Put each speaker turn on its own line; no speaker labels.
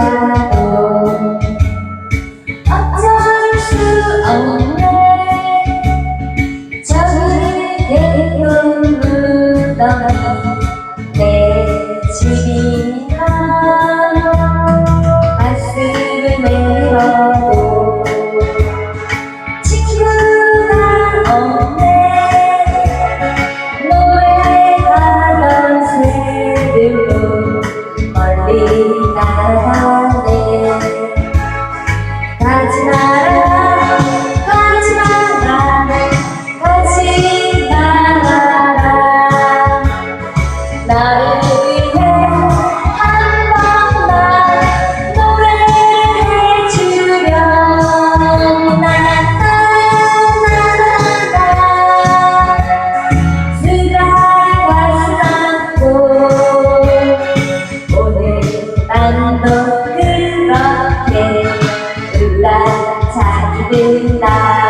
나도 수 없네 저기 예쁜 무덤 내 집이 바로 가슴을 내려도 been that